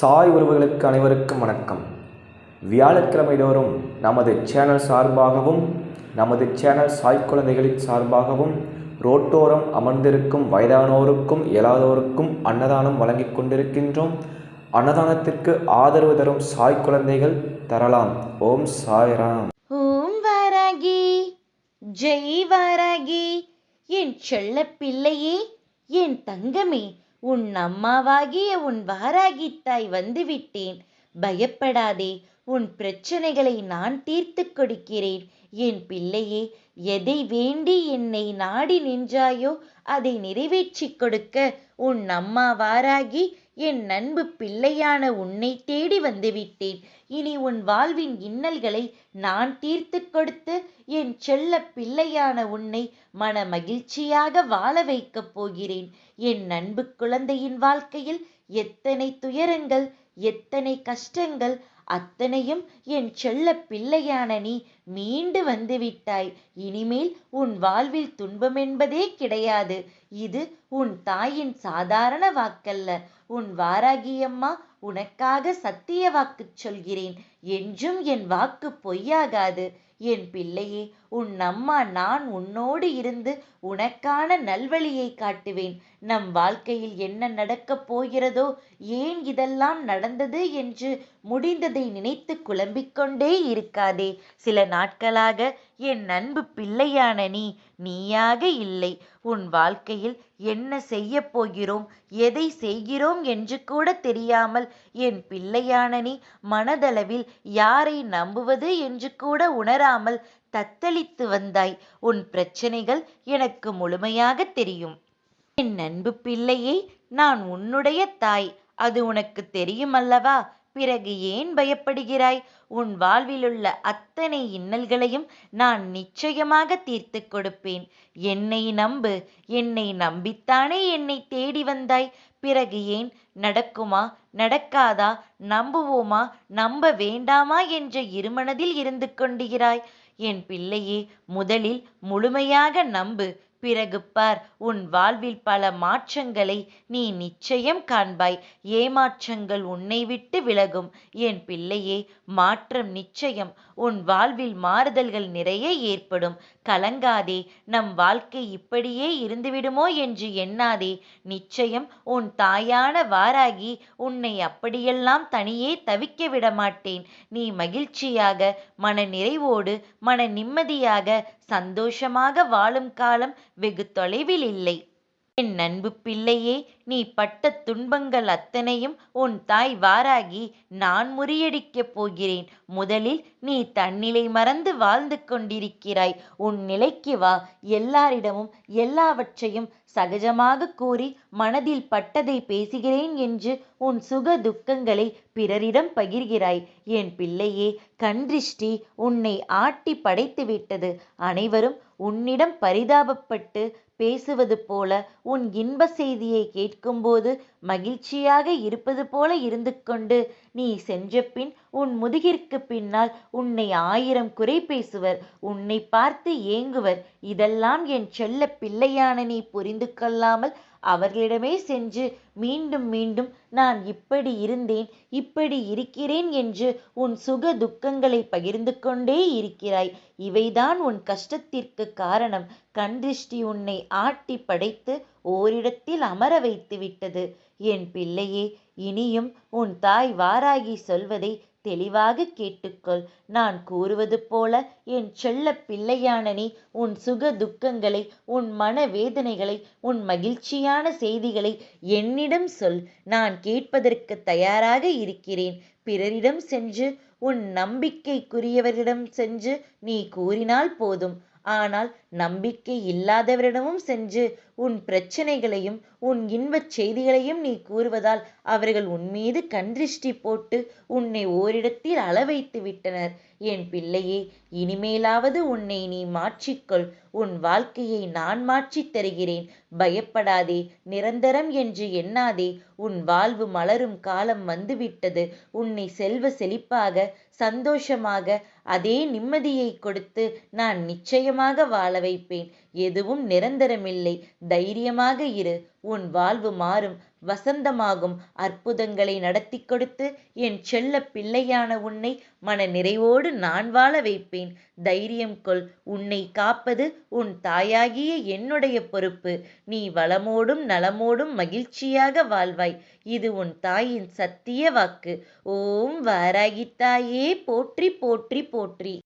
சாய் உறவுகளுக்கு அனைவருக்கும் வணக்கம். வியாழக்கிழமை தோறும் நமது சேனல் சார்பாகவும் நமது சேனல் சாய் குழந்தைகளின் சார்பாகவும் ரோட்டோரம் அமர்ந்திருக்கும் வயதானோருக்கும் இயலாதோருக்கும் அன்னதானம் வழங்கிக் கொண்டிருக்கின்றோம். அன்னதானத்திற்கு ஆதரவு தரும் சாய் குழந்தைகள் தரலாம். ஓம் சாய்ராம் ஓம் வாராகி. ஜெய் வாராகி. என் செல்ல பிள்ளையே என் தங்கமே உன் அம்மாவாகிய உன் வாராகி தாய் வந்துவிட்டேன். பயப்படாதே உன் பிரச்சனைகளை நான் தீர்த்து கொடுக்கிறேன். என் பிள்ளையே எதை வேண்டி என்னை நாடி நின்றாயோ அதை நிறைவேற்றிக் கொடுக்க உன் அம்மா வாராகி என் அன்பு பிள்ளையான உன்னை தேடி வந்துவிட்டேன். இனி உன் வாழ்வின் இன்னல்களை நான் தீர்த்து கொடுத்து என் செல்ல பிள்ளையான உன்னை மன மகிழ்ச்சியாக வாழ வைக்கப் போகிறேன். என் அன்பு குழந்தையின் வாழ்க்கையில் எத்தனை துயரங்கள் எத்தனை கஷ்டங்கள் அத்தனையும் என் செல்ல பிள்ளையான நீ மீண்டு வந்துவிட்டாய் இனிமேல் உன் வாழ்வில் துன்பம் என்பதே கிடையாது. இது உன் தாயின் சாதாரண வாக்கல்ல. உன் வாராகியம்மா உனக்காக சத்திய வாக்கு சொல்கிறேன். என்றும் என் வாக்கு பொய்யாகாது. என் பிள்ளையே உன் அம்மா நான் உன்னோடு இருந்து உனக்கான நல்வழியை காட்டுவேன். நம் வாழ்க்கையில் என்ன நடக்கப் போகிறதோ ஏன் இதெல்லாம் நடந்தது என்று முடிந்ததை நினைத்து குழம்பிக் கொண்டே இருக்காதே. சில நாட்களாக என் அன்பு பிள்ளையான நீ நீயாக இல்லை. உன் வாழ்க்கையில் என்ன செய்ய போகிறோம் எதை செய்கிறோம் என்று கூட தெரியாமல் என் பிள்ளையான நீ மனதளவில் யாரை நம்புவது என்று கூட உணராமல் தத்தளித்து வந்தாய். உன் பிரச்சனைகள் எனக்கு முழுமையாக தெரியும். என் அன்பு பிள்ளையே நான் உன்னுடைய தாய். அது உனக்கு தெரியும் அல்லவா பிறகு ஏன் பயப்படுகிறாய்? உன் வாழ்விலுள்ள அத்தனை இன்னல்களையும் நான் நிச்சயமாக தீர்த்து கொடுப்பேன். என்னை நம்பு. என்னை நம்பித்தானே என்னை தேடி வந்தாய். பிறகு ஏன்? நடக்குமா? நடக்காதா? நம்புவோமா? நம்ப வேண்டாமா என்ற இருமனதில் இருந்து கொண்டுகிறாய் என் பிள்ளையே முதலில் முழுமையாக நம்பு. பிறகு பார் உன் வாழ்வில் பல மாற்றங்களை நீ நிச்சயம் காண்பாய். ஏமாற்றங்கள் உன்னை விட்டு விலகும். என் பிள்ளையே மாற்றம் நிச்சயம். உன் வாழ்வில் மாறுதல்கள் நிறைய ஏற்படும். கலங்காதே. நம் வாழ்க்கை இப்படியே இருந்துவிடுமோ என்று எண்ணாதே. நிச்சயம் உன் தாயான வாராகி உன்னை அப்படியெல்லாம் தனியே தவிக்க விட மாட்டேன் நீ மகிழ்ச்சியாக மன நிறைவோடு மன நிம்மதியாக சந்தோஷமாக வாழும் காலம் வெகு தொலைவில் இல்லை. என் அன்பு பிள்ளையே நீ பட்ட துன்பங்கள் அத்தனையும் உன் தாய் வாராகி நான் முறியடிக்கப் போகிறேன். முதலில் நீ தன்னிலை மறந்து வாழ்ந்து கொண்டிருக்கிறாய். உன் நிலைக்கு வா. எல்லாரிடமும் எல்லாவற்றையும் சகஜமாக கூறி மனதில் பட்டதை பேசுகிறேன் என்று உன் சுக துக்கங்களை பிறரிடம் பகிர்கிறாய். என் பிள்ளையே கன்றிஷ்டி உன்னை ஆட்டி படைத்து விட்டது. அனைவரும் உன்னிடம் பரிதாபப்பட்டு பேசுவது போல உன் இன்ப செய்தியை நிற்கும்போது மகிழ்ச்சியாக இருப்பது போல இருந்து கொண்டு நீ சென்ற பின் உன் முதுகிற்கு பின்னால் உன்னை ஆயிரம் குறை பேசுவர் உன்னை பார்த்து ஏங்குவர். இதெல்லாம் என் செல்ல பிள்ளையான நீ புரிந்து கொள்ளாமல் அவர்களிடமே சென்று மீண்டும் மீண்டும் நான் இப்படி இருந்தேன் இப்படி இருக்கிறேன் என்று உன் சுக துக்கங்களை பகிர்ந்து கொண்டே இருக்கிறாய். இவைதான் உன் கஷ்டத்திற்கு காரணம். கண்திருஷ்டி உன்னை ஆட்டி படைத்து ஓரிடத்தில் அமர வைத்து விட்டது என் பிள்ளையே இனியும் உன் தாய் வாராகி சொல்வதை தெளிவாக கேட்டுக்கொள். நான் கூறுவது போல என் செல்ல பிள்ளையான நீ உன் சுக துக்கங்களை உன் மன வேதனைகளை உன் மகிழ்ச்சியான செய்திகளை என்னிடம் சொல். நான் கேட்பதற்கு தயாராக இருக்கிறேன். பிறரிடம் சென்று உன் நம்பிக்கைக்குரியவரிடம் சென்று நீ கூறினால் போதும். ஆனால் நம்பிக்கை இல்லாதவரிடமும் சென்று உன் பிரச்சனைகளையும் உன் இன்பச் செய்திகளையும் நீ கூறுவதால் அவர்கள் உன்மீது கண்திருஷ்டி போட்டு உன்னை ஓரிடத்தில் அள வைத்து விட்டனர். என் பிள்ளையே இனிமேலாவது உன்னை நீ மாற்றிக்கொள். உன் வாழ்க்கையை நான் மாற்றித் தருகிறேன். பயப்படாதே நிரந்தரம் என்று எண்ணாதே. உன் வாழ்வு மலரும் காலம் வந்துவிட்டது. உன்னை செல்வ செழிப்பாக சந்தோஷமாக அதே நிம்மதியை கொடுத்து நான் நிச்சயமாக வாழ வைப்பேன். எதுவும் நிரந்தரமில்லை. தைரியமாக இரு உன் வாழ்வு மாறும். வசந்தமாகும் அற்புதங்களை நடத்தி கொடுத்து என் செல்ல பிள்ளையான உன்னை மன நிறைவோடு நான் வாழ வைப்பேன். தைரியம் கொள் உன்னை காப்பது உன் தாயாகிய என்னுடைய பொறுப்பு. நீ வளமோடும் நலமோடும் மகிழ்ச்சியாக வாழ்வாய். இது உன் தாயின் சத்திய வாக்கு. ஓம் வாராகி தாயே போற்றி போற்றி போற்றி.